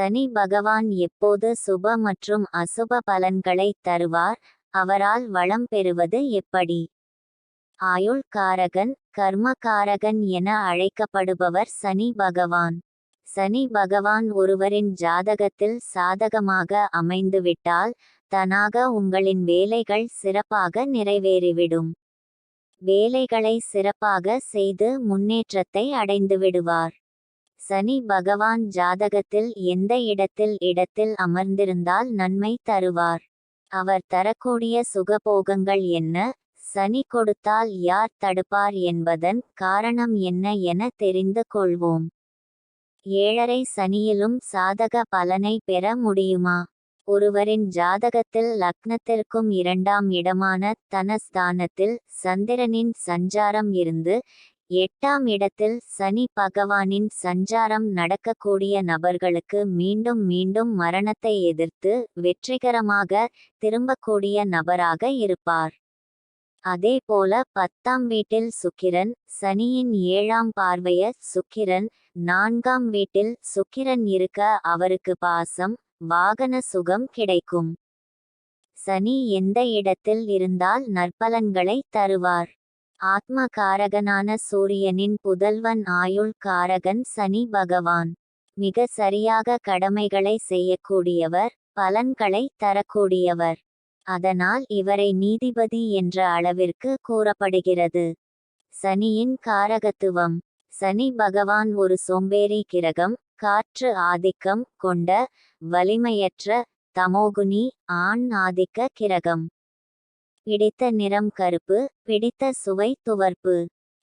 சனி பகவான் எப்போது சுப மற்றும் அசுப பலன்களை தருவார்? அவரால் வளம் பெறுவது எப்படி? ஆயுள் காரகன் என அழைக்கப்படுபவர் சனி பகவான். சனி பகவான் ஒருவரின் ஜாதகத்தில் சாதகமாக அமைந்துவிட்டால் தனாக உங்களின் வேலைகள் சிறப்பாக நிறைவேறிவிடும். வேலைகளை சிறப்பாக செய்து முன்னேற்றத்தை அடைந்து விடுவார் சனி பகவான் ஜாதகத்தில் எந்த இடத்தில் இடத்தில் அமர்ந்திருந்தால் நன்மை தருவார். அவர் தரக்கூடிய சுகபோகங்கள் என்ன? சனி கொடுத்தால் யார் தடுப்பார் என்பதன் காரணம் என்ன என தெரிந்து கொள்வோம். ஏழரை சனியிலும் சாதக பலனை பெற முடியுமா? ஒருவரின் ஜாதகத்தில் லக்னத்திற்கும் இரண்டாம் இடமான தனஸ்தானத்தில் சந்திரனின் சஞ்சாரம் இருந்து எட்டாம் இடத்தில் சனி பகவானின் சஞ்சாரம் நடக்கக்கூடிய நபர்களுக்கு மீண்டும் மீண்டும் மரணத்தை எதிர்த்து வெற்றிகரமாக திரும்பக்கூடிய நபராக இருப்பார். அதேபோல பத்தாம் வீட்டில் சுக்கிரன் சனியின் ஏழாம் பார்வைய சுக்கிரன் நான்காம் வீட்டில் சுக்கிரன் இருக்க அவருக்கு பாசம் வாகன சுகம் கிடைக்கும். சனி எந்த இடத்தில் இருந்தால் நற்பலன்களை தருவார். ஆத்ம காரகனான சூரியனின் புதல்வன் ஆயுள் காரகன் சனி பகவான். மிக சரியாக கடமைகளை செய்யக்கூடியவர் பலன்களை தரக்கூடியவர். அதனால் இவரை நீதிபதி என்ற அளவிற்கு கூறப்படுகிறது. சனியின் காரகத்துவம். சனி பகவான் ஒரு சோம்பேறி கிரகம் காற்று ஆதிக்கம் கொண்ட வலிமையற்ற தமோகுனி ஆண் ஆதிக்க கிரகம். பிடித்த நிறம் கருப்பு பிடித்த சுவை துவர்ப்பு.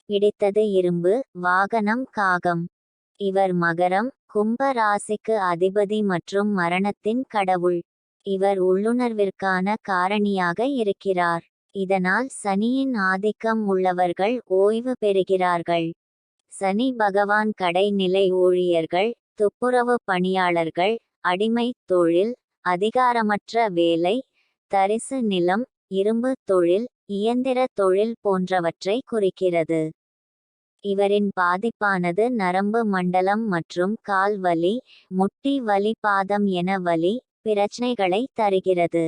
பிடித்தது இரும்பு வாகனம் காகம். இவர் மகரம் கும்ப ராசிக்கு அதிபதி மற்றும் மரணத்தின் கடவுள். இவர் உள்ளுணர்விற்கான காரணியாக இருக்கிறார். இதனால் சனியின் ஆதிக்கம் உள்ளவர்கள் ஓய்வு பெறுகிறார்கள். சனி பகவான் கடைநிலை ஊழியர்கள் துப்புரவு பணியாளர்கள் அடிமை தொழில் அதிகாரமற்ற வேலை தரிசு நிலம் இரும்பு தொழில் இயந்திர தொழில் போன்றவற்றை குறிக்கிறது. இவரின் பாதிப்பானது நரம்பு மண்டலம் மற்றும் கால் வலி முட்டி வலி பாதம் என வலி பிரச்சனைகளை தருகிறது.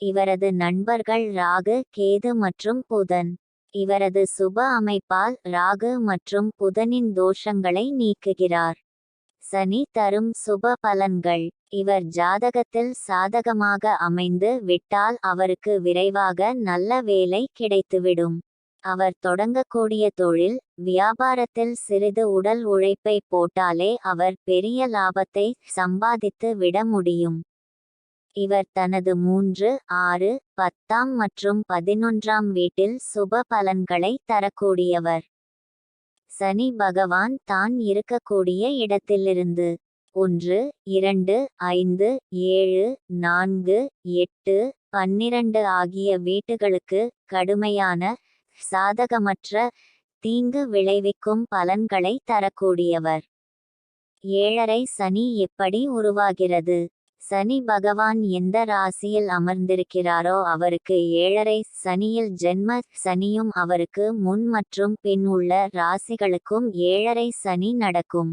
இவரது நண்பர்கள் ராகு கேது மற்றும் புதன். இவரது சுப அமைப்பால் ராகு மற்றும் புதனின் தோஷங்களை நீக்குகிறார். சனி தரும் சுப பலன்கள். இவர் ஜாதகத்தில் சாதகமாக அமைந்து விட்டால் அவருக்கு விரைவாக நல்ல வேலை கிடைத்துவிடும். அவர் தொடங்கக்கூடிய தொழில் வியாபாரத்தில் சிறிது உடல் உழைப்பை போட்டாலே அவர் பெரிய லாபத்தை சம்பாதித்து விட முடியும். இவர் தனது மூன்று ஆறு பத்தாம் மற்றும் பதினொன்றாம் வீட்டில் சுப பலன்களை தரக்கூடியவர். சனி பகவான் தான் இருக்கக்கூடிய இடத்திலிருந்து. ஒன்று இரண்டு ஐந்து ஏழு நான்கு எட்டு பன்னிரண்டு ஆகிய வீட்டுகளுக்கு கடுமையான சாதகமற்ற தீங்கு விளைவிக்கும் பலன்களை தரக்கூடியவர். ஏழரை சனி எப்படி உருவாகிறது? சனி பகவான் எந்த ராசியில் அமர்ந்திருக்கிறாரோ அவருக்கு ஏழரை சனியில் ஜென்ம சனியும் அவருக்கு முன் மற்றும் பின் உள்ள ராசிகளுக்கும் ஏழரை சனி நடக்கும்.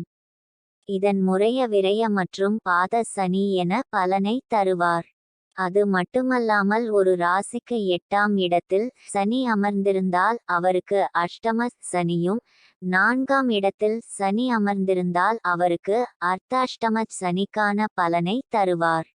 இதன் முறைய விரய மற்றும் பாத சனி என பலனை தருவார். அது மட்டுமல்லாமல் ஒரு ராசிக்கு எட்டாம் இடத்தில் சனி அமர்ந்திருந்தால் அவருக்கு அஷ்டம சனியும் நான்காம் இடத்தில் சனி அமர்ந்திருந்தால் அவருக்கு அர்த்தாஷ்டம சனிக்கான பலனை தருவார்.